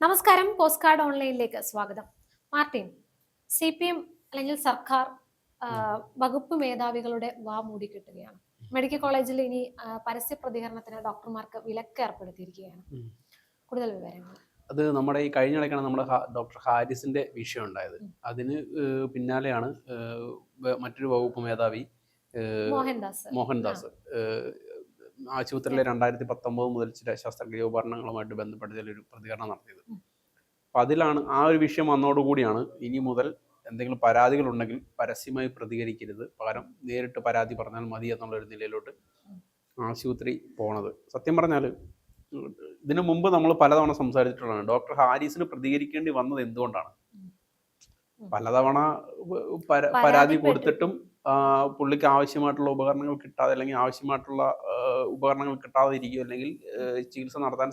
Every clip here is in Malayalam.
നമസ്കാരം പോസ്റ്റ് കാർഡ് ഓൺലൈനിലേക്ക് സ്വാഗതം. മാർട്ടിൻ സി പി എം അല്ലെങ്കിൽ സർക്കാർ വകുപ്പ് മേധാവികളുടെ വാ മൂടിക്കിട്ടുകയാണ്. മെഡിക്കൽ കോളേജിൽ ഇനി പരസ്യ പ്രതികരണത്തിന് ഡോക്ടർമാർക്ക് വിലക്ക് ഏർപ്പെടുത്തിയിരിക്കുകയാണ്. കൂടുതൽ വിവരങ്ങൾ. അത് നമ്മുടെ ഈ കഴിഞ്ഞ ഇടയ്ക്കാണ് നമ്മുടെ ഡോക്ടർ ഹാരിസിന്റെ വിഷയം ഉണ്ടായത്. അതിന് പിന്നാലെയാണ് മറ്റൊരു വകുപ്പ് മേധാവി മോഹൻദാസ്. മോഹൻദാസ്. ആശുപത്രിയിലെ രണ്ടായിരത്തി പത്തൊമ്പത് മുതൽ ചില ശസ്ത്രക്രിയ ഉപകരണങ്ങളുമായിട്ട് ബന്ധപ്പെട്ട് ചിലൊരു പ്രതികരണം നടത്തിയത്. അപ്പം അതിലാണ് ആ ഒരു വിഷയം വന്നതോടുകൂടിയാണ് ഇനി മുതൽ എന്തെങ്കിലും പരാതികളുണ്ടെങ്കിൽ പരസ്യമായി പ്രതികരിക്കരുത്. പകരം നേരിട്ട് പരാതി പറഞ്ഞാൽ മതി എന്നുള്ളൊരു നിലയിലോട്ട് ആശുപത്രി പോണത്. സത്യം പറഞ്ഞാൽ ഇതിനു മുമ്പ് നമ്മൾ പലതവണ സംസാരിച്ചിട്ടുള്ളതാണ്. ഡോക്ടർ ഹാരിസിന് പ്രതികരിക്കേണ്ടി വന്നത് എന്തുകൊണ്ടാണ്? പലതവണ പരാതി കൊടുത്തിട്ടും പുള്ളിക്ക് ആവശ്യമായിട്ടുള്ള ഉപകരണങ്ങൾ കിട്ടാതെ അല്ലെങ്കിൽ ആവശ്യമായിട്ടുള്ള ഉപകരണങ്ങൾ കിട്ടാതെ ഇരിക്കുക അല്ലെങ്കിൽ ചികിത്സ നടത്താൻ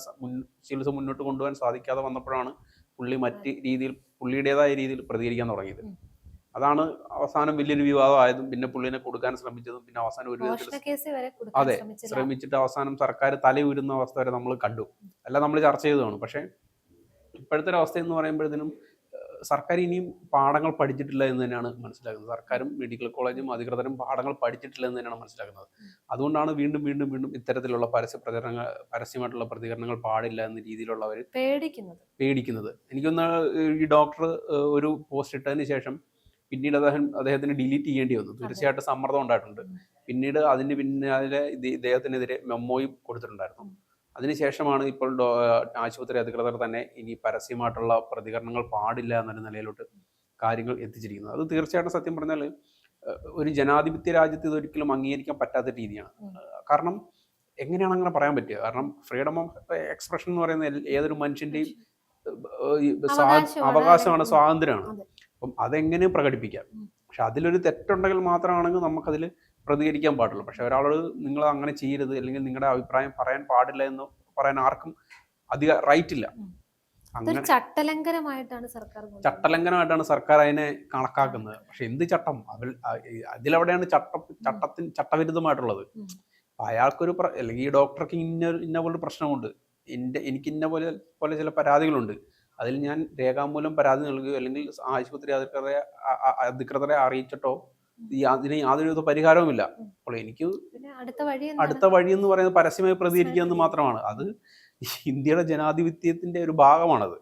ചികിത്സ മുന്നോട്ട് കൊണ്ടുപോകാൻ സാധിക്കാതെ വന്നപ്പോഴാണ് പുള്ളി മറ്റ് രീതിയിൽ പുള്ളിയുടേതായ രീതിയിൽ പ്രതികരിക്കാൻ തുടങ്ങിയത്. അതാണ് അവസാനം വലിയൊരു വിവാദമായതും പിന്നെ പുള്ളിനെ കൊടുക്കാൻ ശ്രമിച്ചതും പിന്നെ അവസാനം ഒരു വിധത്തിൽ അതെ, ശ്രമിച്ചിട്ട് അവസാനം സർക്കാർ തലയുരുന്ന അവസ്ഥ വരെ നമ്മൾ കണ്ടു. അല്ല നമ്മൾ ചർച്ച ചെയ്തതാണ്. പക്ഷേ ഇപ്പോഴത്തെ ഒരു അവസ്ഥ എന്ന് പറയുമ്പോഴത്തേനും സർക്കാർ ഇനിയും പാഠങ്ങൾ പഠിച്ചിട്ടില്ല എന്ന് തന്നെയാണ് മനസ്സിലാക്കുന്നത്. സർക്കാരും മെഡിക്കൽ കോളേജും അധികൃതരും പാഠങ്ങൾ പഠിച്ചിട്ടില്ല എന്ന് തന്നെയാണ് മനസ്സിലാക്കുന്നത്. അതുകൊണ്ടാണ് വീണ്ടും വീണ്ടും വീണ്ടും ഇത്തരത്തിലുള്ള പരസ്യ പ്രചരണങ്ങൾ പരസ്യമായിട്ടുള്ള പ്രതികരണങ്ങൾ പാടില്ല എന്ന രീതിയിലുള്ള അവർ പേടിക്കുന്നത്. പേടിക്കുന്നത്. എനിക്കൊന്ന് ഈ ഡോക്ടർ ഒരു പോസ്റ്റ് ഇട്ടതിന് ശേഷം പിന്നീട് അദ്ദേഹം അദ്ദേഹത്തിന് ഡിലീറ്റ് ചെയ്യേണ്ടി വന്നു. തീർച്ചയായിട്ടും സമ്മർദ്ദം ഉണ്ടായിട്ടുണ്ട്. പിന്നീട് അതിന് പിന്നാലെ ഇദ്ദേഹത്തിനെതിരെ മെമ്മോയും കൊടുത്തിട്ടുണ്ടായിരുന്നു. അതിനുശേഷമാണ് ഇപ്പോൾ ആശുപത്രി അധികൃതർ തന്നെ ഇനി പരസ്യമായിട്ടുള്ള പ്രതികരണങ്ങൾ പാടില്ല എന്നൊരു നിലയിലോട്ട് കാര്യങ്ങൾ എത്തിച്ചിരിക്കുന്നത് അത് തീർച്ചയായിട്ടും സത്യം പറഞ്ഞാൽ ഒരു ജനാധിപത്യ രാജ്യത്ത് ഇതൊരിക്കലും അംഗീകരിക്കാൻ പറ്റാത്ത രീതിയാണ് കാരണം എങ്ങനെയാണ് അങ്ങനെ പറയാൻ പറ്റുക കാരണം ഫ്രീഡം ഓഫ് എക്സ്പ്രഷൻ എന്ന് പറയുന്ന ഏതൊരു മനുഷ്യന്റെയും അവകാശമാണ്. സ്വാതന്ത്ര്യമാണ്. അപ്പം അതെങ്ങനെ പ്രകടിപ്പിക്കാം. പക്ഷെ അതിലൊരു തെറ്റുണ്ടെങ്കിൽ മാത്രമാണെങ്കിൽ നമുക്കതിൽ പ്രതികരിക്കാൻ പാടുള്ളൂ. പക്ഷെ ഒരാളോട് നിങ്ങൾ അങ്ങനെ ചെയ്യരുത് അല്ലെങ്കിൽ നിങ്ങളുടെ അഭിപ്രായം പറയാൻ പാടില്ല എന്ന് പറയാൻ ആർക്കും അധിക റൈറ്റ് ഇല്ല. അങ്ങനെ ചട്ടലംഘനമായിട്ടാണ് സർക്കാർ ചട്ടലംഘനമായിട്ടാണ് സർക്കാർ അതിനെ കണക്കാക്കുന്നത്. പക്ഷെ എന്ത് ചട്ടം? അതിൽ അതിലവിടെയാണ് ചട്ട ചട്ടത്തിന് ചട്ടവിരുദ്ധമായിട്ടുള്ളത്. അയാൾക്കൊരു അല്ലെങ്കിൽ ഈ ഡോക്ടർക്ക് ഇന്ന ഇന്ന പോലെ പ്രശ്നമുണ്ട്. എന്റെ എനിക്ക് ഇന്ന പോലെ പോലെ ചില പരാതികളുണ്ട്. അതിൽ ഞാൻ രേഖാമൂലം പരാതി നൽകുകയോ അല്ലെങ്കിൽ ആശുപത്രി അധികൃതരെ അധികൃതരെ അറിയിച്ചിട്ടോ അതിന് യാതൊരു പരിഹാരവുമില്ല. അപ്പോൾ എനിക്ക് അടുത്ത വഴി എന്ന് പറയുന്നത് പരസ്യമായി പ്രതികരിക്കുക എന്ന് മാത്രമാണ്. അത് ഇന്ത്യയുടെ ജനാധിപത്യത്തിന്റെ ഒരു ഭാഗമാണത്.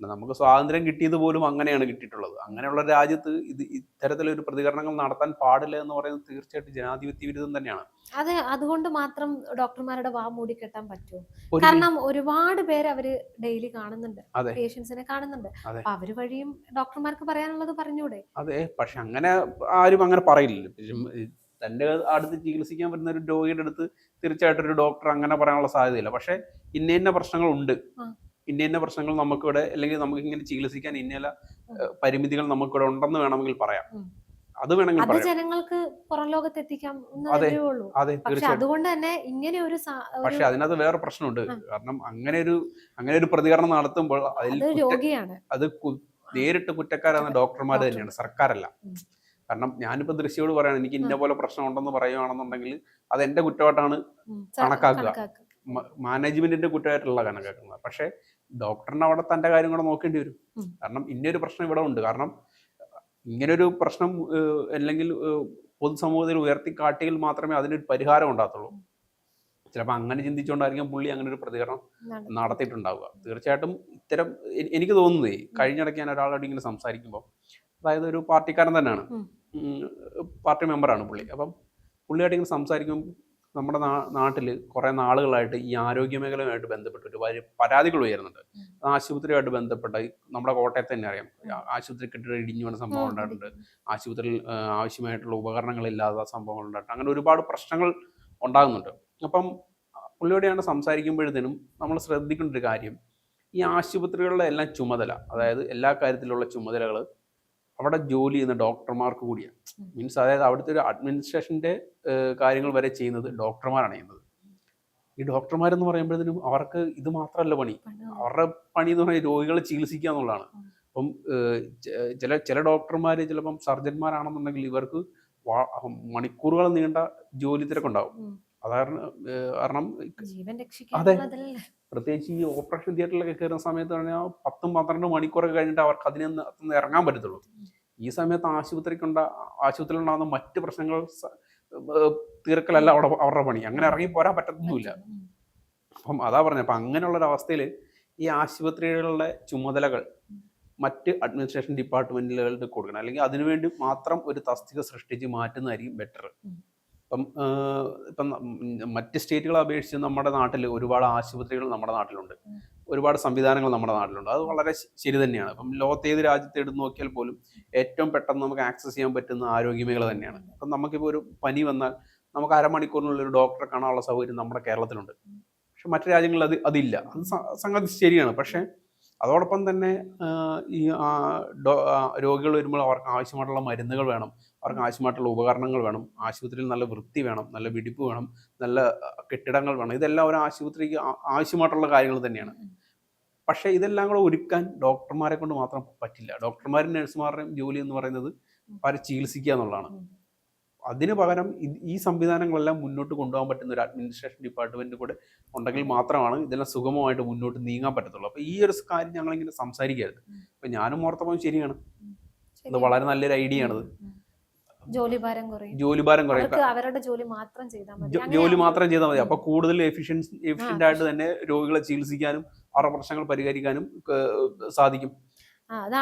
നമുക്ക് സ്വാതന്ത്ര്യം കിട്ടിയത് പോലും അങ്ങനെയാണ് കിട്ടിയിട്ടുള്ളത്. അങ്ങനെയുള്ള രാജ്യത്ത് ഇത് ഇത്തരത്തിലൊരു പ്രതികരണങ്ങൾ നടത്താൻ പാടില്ല എന്ന് പറയുന്നത് തീർച്ചയായിട്ടും ജനാധിപത്യ വിരുദ്ധം തന്നെയാണ്. അതെ അതുകൊണ്ട് മാത്രം ഡോക്ടർമാരുടെ വാ മൂടിക്കെട്ടാൻ പറ്റുമോ? കാരണം ഒരുപാട് പേര് അവർ ഡെയിലി കാണുന്നുണ്ട്. പേഷ്യൻസിനെ കാണുന്നുണ്ട്. അപ്പൊ അവർ വഴിയും ഡോക്ടർമാർക്ക് പറയാനുള്ളത് പറഞ്ഞൂടെ? അതെ. പക്ഷെ അങ്ങനെ ആരും അങ്ങനെ പറയില്ല. തന്റെ അടുത്ത് ചികിത്സിക്കാൻ പറ്റുന്ന ഒരു രോഗിയുടെ അടുത്ത് തീർച്ചയായിട്ടും ഒരു ഡോക്ടർ അങ്ങനെ പറയാനുള്ള സാധ്യതയില്ല. പക്ഷെ ഇന്ന ഇന്ന പ്രശ്നങ്ങളുണ്ട്. ഇന്ന പ്രശ്നങ്ങൾ നമുക്കിവിടെ അല്ലെങ്കിൽ നമുക്ക് ഇങ്ങനെ ചികിത്സിക്കാൻ ഇന്ന ഇന്ന, ഉം. ഏഹ്, പരിമിതികൾ നമുക്കിവിടെ ഉണ്ടെന്ന് വേണമെങ്കിൽ പറയാം. അത് വേണമെങ്കിൽ അത് ജനങ്ങൾക്ക് പുറം ലോകത്ത് എത്തിക്കാം അതെ. അതെ പക്ഷെ അതുകൊണ്ട് തന്നെ ഇങ്ങനെ ഒരു പക്ഷെ അതിനകത്ത് വേറെ പ്രശ്നമുണ്ട്. കാരണം അങ്ങനെ ഒരു അങ്ങനെ ഒരു പ്രതികരണം നടത്തുമ്പോൾ അതിൽ രോഗിയാണ്. അത് നേരിട്ട് കുറ്റക്കാരാണ് ഡോക്ടർമാർ തന്നെയാണ് സർക്കാരല്ല. കാരണം ഞാനിപ്പോ ദൃശ്യോട് പറയാണ് എനിക്ക് ഇന്ന പോലെ പ്രശ്നം ഉണ്ടെന്ന് പറയുകയാണെന്നുണ്ടെങ്കിൽ അത് എന്റെ കുറ്റമായിട്ടാണ് കണക്കാക്കുക. മാനേജ്മെന്റിന്റെ കുറ്റമായിട്ടുള്ള കണക്കാക്കുന്നത്. പക്ഷെ ഡോക്ടറിന് അവിടെ തന്റെ കാര്യം കൂടെ നോക്കേണ്ടി വരും. കാരണം ഇന്നൊരു പ്രശ്നം ഇവിടെ ഉണ്ട്. കാരണം ഇങ്ങനൊരു പ്രശ്നം അല്ലെങ്കിൽ പൊതുസമൂഹത്തിൽ ഉയർത്തി കാട്ടിയിൽ മാത്രമേ അതിനൊരു പരിഹാരം ഉണ്ടാകത്തുള്ളൂ. ചിലപ്പോൾ അങ്ങനെ ചിന്തിച്ചുകൊണ്ടായിരിക്കും പുള്ളി അങ്ങനെ ഒരു പ്രതികരണം നടത്തിയിട്ടുണ്ടാവുക. തീർച്ചയായിട്ടും ഇത്തരം എനിക്ക് തോന്നുന്നേ കഴിഞ്ഞിടയ്ക്ക് ഞാൻ ഒരാളോട് ഇങ്ങനെ സംസാരിക്കുമ്പോൾ അതായത് ഒരു പാർട്ടിക്കാരൻ തന്നെയാണ്. പാർട്ടി മെമ്പറാണ് പുള്ളി. അപ്പം പുള്ളിയായിട്ട് ഇങ്ങനെ സംസാരിക്കുമ്പോൾ നമ്മുടെ നാ നാട്ടിൽ കുറേ നാളുകളായിട്ട് ഈ ആരോഗ്യ മേഖലയുമായിട്ട് ബന്ധപ്പെട്ട് ഒരുപാട് പരാതികൾ ഉയരുന്നുണ്ട്. ആശുപത്രിയുമായിട്ട് ബന്ധപ്പെട്ട നമ്മുടെ കോട്ടയത്ത് തന്നെ അറിയാം. ആശുപത്രി കെട്ടിടം ഇടിഞ്ഞു വീണ സംഭവം ഉണ്ടായിട്ടുണ്ട്. ആശുപത്രിയിൽ ആവശ്യമായിട്ടുള്ള ഉപകരണങ്ങളില്ലാത്ത സംഭവങ്ങൾ ഉണ്ടായിട്ട് അങ്ങനെ ഒരുപാട് പ്രശ്നങ്ങൾ ഉണ്ടാകുന്നുണ്ട്. അപ്പം പുള്ളിയോടെയാണ് സംസാരിക്കുമ്പോഴത്തേനും നമ്മൾ ശ്രദ്ധിക്കേണ്ട ഒരു കാര്യം ഈ ആശുപത്രികളുടെ എല്ലാം ചുമതല അതായത് എല്ലാ കാര്യത്തിലുള്ള ചുമതലകൾ അവിടെ ജോലി ചെയ്യുന്ന ഡോക്ടർമാർക്ക് കൂടിയാണ് മീൻസ് അതായത് അവിടുത്തെ ഒരു അഡ്മിനിസ്ട്രേഷന്റെ കാര്യങ്ങൾ വരെ ചെയ്യുന്നത് ഡോക്ടർമാരാണ് ചെയ്യുന്നത്. ഈ ഡോക്ടർമാരെന്ന് പറയുമ്പോഴത്തേനും അവർക്ക് ഇത് മാത്രമല്ല പണി. അവരുടെ പണി എന്ന് പറഞ്ഞാൽ രോഗികളെ ചികിത്സിക്കുക എന്നുള്ളതാണ്. അപ്പം ചില ചില ഡോക്ടർമാർ ചിലപ്പം സർജന്മാരാണെന്നുണ്ടെങ്കിൽ ഇവർക്ക് മണിക്കൂറുകൾ നീണ്ട ജോലി തിരക്കുണ്ടാവും. ഉം. കാരണം അതെ. പ്രത്യേകിച്ച് ഈ ഓപ്പറേഷൻ തിയേറ്ററിലൊക്കെ കയറുന്ന സമയത്ത് പറഞ്ഞാൽ പത്തും പന്ത്രണ്ട് മണിക്കൂറൊക്കെ കഴിഞ്ഞിട്ട് അവർക്ക് അതിനെ ഇറങ്ങാൻ പറ്റത്തുള്ളൂ ഈ സമയത്ത് ആശുപത്രിക്കുണ്ട ആശുപത്രിയിലുണ്ടാകുന്ന മറ്റ് പ്രശ്നങ്ങൾ തീർക്കലല്ല അവിടെ അവരുടെ പണി അങ്ങനെ ഇറങ്ങി പോരാൻ പറ്റത്തൊന്നുമില്ല. അപ്പം അതാ പറഞ്ഞത് അപ്പം അങ്ങനെയുള്ള ഒരു അവസ്ഥയിൽ ഈ ആശുപത്രികളുടെ ചുമതലകൾ മറ്റ് അഡ്മിനിസ്ട്രേഷൻ ഡിപ്പാർട്ട്മെന്റുകൾക്ക് കൊടുക്കണം അല്ലെങ്കിൽ അതിനുവേണ്ടി മാത്രം ഒരു തസ്തിക സൃഷ്ടിച്ച് മാറ്റുന്നതായിരിക്കും ബെറ്റർ. ഇപ്പം ഇപ്പം മറ്റ് സ്റ്റേറ്റുകളെ അപേക്ഷിച്ച് നമ്മുടെ നാട്ടിൽ ഒരുപാട് ആശുപത്രികൾ നമ്മുടെ നാട്ടിലുണ്ട്. ഒരുപാട് സംവിധാനങ്ങൾ നമ്മുടെ നാട്ടിലുണ്ട്. അത് വളരെ ശരി തന്നെയാണ്. ഇപ്പം ലോകത്തേത് ഏത് രാജ്യത്തെ എടുത്ത് നോക്കിയാൽ പോലും ഏറ്റവും പെട്ടെന്ന് നമുക്ക് ആക്സസ് ചെയ്യാൻ പറ്റുന്ന ആരോഗ്യ മേഖല തന്നെയാണ് അപ്പം നമുക്കിപ്പോൾ ഒരു പനി വന്നാൽ നമുക്ക് അരമണിക്കൂറിനുള്ളിൽ ഒരു ഡോക്ടറെ കാണാനുള്ള സൗകര്യം നമ്മുടെ കേരളത്തിലുണ്ട്. പക്ഷെ മറ്റു രാജ്യങ്ങളിൽ അത് അതില്ല. അത് സംഗതി ശരിയാണ്. പക്ഷേ അതോടൊപ്പം തന്നെ ഈ രോഗികൾ വരുമ്പോൾ അവർക്ക് ആവശ്യമായിട്ടുള്ള മരുന്നുകൾ വേണം. അവർക്ക് ആവശ്യമായിട്ടുള്ള ഉപകരണങ്ങൾ വേണം ആശുപത്രിയിൽ നല്ല വൃത്തി വേണം നല്ല വിടിപ്പ് വേണം നല്ല കെട്ടിടങ്ങൾ വേണം. ഇതെല്ലാം ഒരു ആശുപത്രിക്ക് ആവശ്യമായിട്ടുള്ള കാര്യങ്ങൾ തന്നെയാണ്. പക്ഷേ ഇതെല്ലാം കൂടെ ഒരുക്കാൻ ഡോക്ടർമാരെ കൊണ്ട് മാത്രം പറ്റില്ല. ഡോക്ടർമാരും നഴ്സുമാരുടെയും ജോലി എന്ന് പറയുന്നത് അവരെ ചികിത്സിക്കുക എന്നുള്ളതാണ്. അതിനു പകരം ഈ സംവിധാനങ്ങളെല്ലാം മുന്നോട്ട് കൊണ്ടുപോകാൻ പറ്റുന്ന ഒരു അഡ്മിനിസ്ട്രേഷൻ ഡിപ്പാർട്ട്മെന്റ് കൂടെ ഉണ്ടെങ്കിൽ മാത്രമാണ് ഇതെല്ലാം സുഗമമായിട്ട് മുന്നോട്ട് നീങ്ങാൻ പറ്റത്തുള്ളൂ. അപ്പോൾ ഈ ഒരു കാര്യം ഞങ്ങളിങ്ങനെ സംസാരിക്കരുത്. അപ്പം ഞാനും ഓർത്തപ്പോൾ ശരിയാണ്. അത് വളരെ നല്ലൊരു ഐഡിയ ആണിത് ഉം. ജോലി ഭാരം കുറയും. ജോലിഭാരം കുറയും. അവരുടെ ജോലി മാത്രം ചെയ്താൽ മതി. ജോലി മാത്രം ചെയ്താൽ മതി. അപ്പൊ കൂടുതൽ എഫിഷ്യൻസി എഫിഷ്യന്റ് ആയിട്ട് തന്നെ രോഗികളെ ചികിത്സിക്കാനും അവരുടെ പ്രശ്നങ്ങൾ പരിഹരിക്കാനും സാധിക്കും.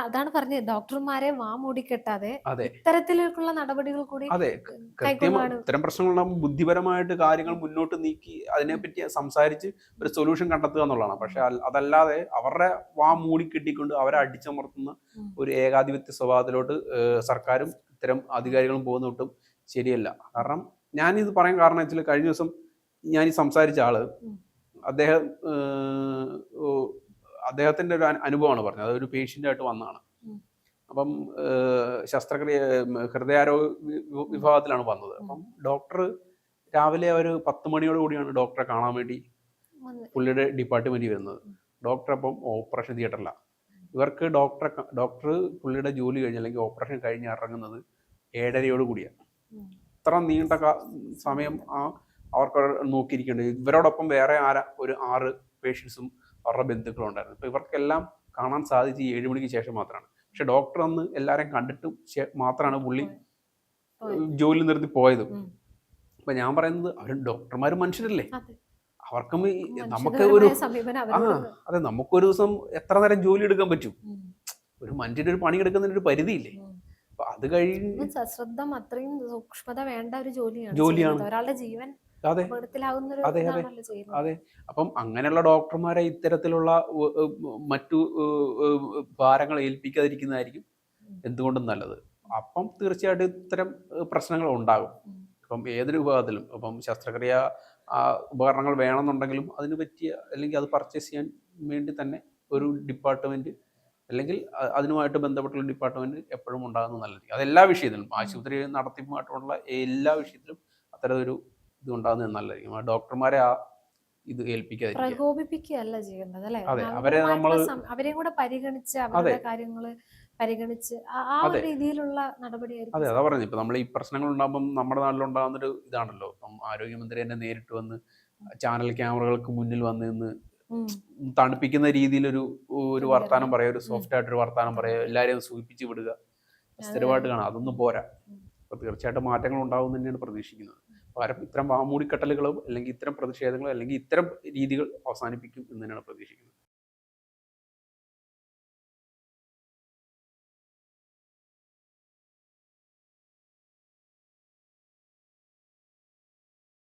അതാണ് പറഞ്ഞത്. ഡോക്ടർമാരെ വാ മൂടിക്കെട്ടാതെ അതെ. ഇത്തരത്തിലേക്കുള്ള നടപടികൾ കൂടി അതെ. ഇത്തരം പ്രശ്നങ്ങളുണ്ടാകുമ്പോൾ ബുദ്ധിപരമായിട്ട് കാര്യങ്ങൾ മുന്നോട്ട് നീക്കി അതിനെപ്പറ്റി സംസാരിച്ച് ഒരു സൊല്യൂഷൻ കണ്ടെത്തുക എന്നുള്ളതാണ്. പക്ഷെ അതല്ലാതെ അവരുടെ വാ മൂടി കെട്ടിക്കൊണ്ട് അവരെ അടിച്ചമർത്തുന്ന ഒരു ഏകാധിപത്യ സ്വഭാവത്തിലോട്ട് സർക്കാരും ഇത്തരം അധികാരികളും പോകുന്ന ഒട്ടും ശരിയല്ല. കാരണം ഞാൻ ഇത് പറയാൻ കാരണം വെച്ചാൽ കഴിഞ്ഞ ദിവസം ഞാൻ ഈ സംസാരിച്ച ആൾ അദ്ദേഹം അദ്ദേഹത്തിന്റെ ഒരു അനുഭവമാണ് പറഞ്ഞത്. അതൊരു പേഷ്യന്റ് ആയിട്ട് വന്നതാണ് അപ്പം ശസ്ത്രക്രിയ ഹൃദയാരോഗ്യ വിഭാഗത്തിലാണ് വന്നത്. അപ്പം ഡോക്ടർ രാവിലെ ഒരു പത്ത് മണിയോട് കൂടിയാണ് ഡോക്ടറെ കാണാൻ വേണ്ടി പുള്ളിയുടെ ഡിപ്പാർട്ട്മെന്റിൽ വരുന്നത്. ഡോക്ടർ അപ്പം ഓപ്പറേഷൻ തിയേറ്ററിലാണ് ഇവർക്ക് ഡോക്ടറെ ഡോക്ടർ പുള്ളിയുടെ ജോലി കഴിഞ്ഞ് അല്ലെങ്കിൽ ഓപ്പറേഷൻ കഴിഞ്ഞ് ഇറങ്ങുന്നത് ഏഴരയോട് കൂടിയാണ്. ഇത്ര നീണ്ട സമയം ആ അവർക്ക് നോക്കിയിരിക്കേണ്ടത് ഇവരോടൊപ്പം വേറെ ആര ഒരു ആറ് പേഷ്യൻസും അവരുടെ ബന്ധുക്കളും ഉണ്ടായിരുന്നു. അപ്പോൾ ഇവർക്കെല്ലാം കാണാൻ സാധിച്ച് ഈ ഏഴ് മണിക്ക് ശേഷം മാത്രമാണ്. പക്ഷെ ഡോക്ടർ അന്ന് എല്ലാവരെയും കണ്ടിട്ട് മാത്രമാണ് പുള്ളി ജോലി നിർത്തി പോയത്. അപ്പൊ ഞാൻ പറയുന്നത് അവർ ഡോക്ടർമാരും മനുഷ്യരല്ലേ. അവർക്കും നമുക്ക് ഒരു അതെ നമുക്കൊരു ദിവസം എത്ര നേരം ജോലി എടുക്കാൻ പറ്റും? ഒരു മനുഷ്യന്റെ ഒരു പണി എടുക്കുന്നതിന് ഒരു പരിധിയില്ലേ? അത് കഴിഞ്ഞ് സശ്രദ്ധം അത്രയും സൂക്ഷ്മത വേണ്ട ഒരു ജോലിയാണ് ജോലിയാണ്. ഒരാളുടെ ജീവൻ അതെ. അതെ, അതെ. അതെ. അപ്പം അങ്ങനെയുള്ള ഡോക്ടർമാരെ ഇത്തരത്തിലുള്ള മറ്റു ഭാരങ്ങൾ ഏൽപ്പിക്കാതിരിക്കുന്നതായിരിക്കും. എന്തുകൊണ്ടും നല്ലത്. അപ്പം തീർച്ചയായിട്ടും ഇത്തരം പ്രശ്നങ്ങൾ ഉണ്ടാകും. അപ്പം ഇപ്പം ഏതൊരു വിഭാഗത്തിലും അപ്പം ശസ്ത്രക്രിയ ഉപകരണങ്ങൾ വേണമെന്നുണ്ടെങ്കിലും അതിന് പറ്റിയ അല്ലെങ്കിൽ അത് പർച്ചേസ് ചെയ്യാൻ വേണ്ടി തന്നെ ഒരു ഡിപ്പാർട്ട്മെന്റ് അല്ലെങ്കിൽ അതിനുമായിട്ട് ബന്ധപ്പെട്ടുള്ള ഡിപ്പാർട്ട്മെന്റ് എപ്പോഴും ഉണ്ടാകുന്ന നല്ലതായിരിക്കും. അതെല്ലാ വിഷയത്തിലും ആശുപത്രി നടത്തിപ്പുമായിട്ടുള്ള എല്ലാ വിഷയത്തിലും അത്തരമൊരു ഇത് ഉണ്ടാകുന്നത് നല്ലതായിരിക്കും. ആ ഡോക്ടർമാരെ ആ ഇത് ഏൽപ്പിക്കാതെ പ്രകോപിപ്പിക്കുകയല്ല ചെയ്യുന്നത് അല്ലേ? അതെ, അവരെ നമ്മൾ അവരെ കൂടെ പരിഗണിച്ച് അവരുടെ കാര്യങ്ങൾ പരിഗണിച്ച് ആ-. രീതിയിലുള്ള നടപടിയായിരിക്കും അതെ അതാ പറഞ്ഞു ഇപ്പൊ നമ്മൾ ഈ പ്രശ്നങ്ങൾ ഉണ്ടാകുമ്പോൾ നമ്മുടെ നാട്ടിലുണ്ടാകുന്ന ഒരു ഇതാണല്ലോ. ഇപ്പം ആരോഗ്യമന്ത്രി തന്നെ നേരിട്ട് വന്ന് ചാനൽ ക്യാമറകൾക്ക് മുന്നിൽ വന്ന് നിന്ന്. തണുപ്പിക്കുന്ന രീതിയിൽ ഒരു ഒരു വർത്താനം പറയാ ഒരു സോഫ്റ്റ് ആയിട്ട് ഒരു വർത്താനം പറയാ എല്ലാവരെയും സൂചിപ്പിച്ച് വിടുക. സ്ഥിരമായിട്ട് കാണാം. അതൊന്നും പോരാ. അപ്പൊ തീർച്ചയായിട്ടും മാറ്റങ്ങൾ ഉണ്ടാവും തന്നെയാണ് പ്രതീക്ഷിക്കുന്നത്. പകരം ഇത്തരം വാമൂടിക്കട്ടലുകളും അല്ലെങ്കിൽ ഇത്തരം പ്രതിഷേധങ്ങളും അല്ലെങ്കിൽ ഇത്തരം രീതികൾ അവസാനിപ്പിക്കും എന്ന് തന്നെയാണ് പ്രതീക്ഷിക്കുന്നത്.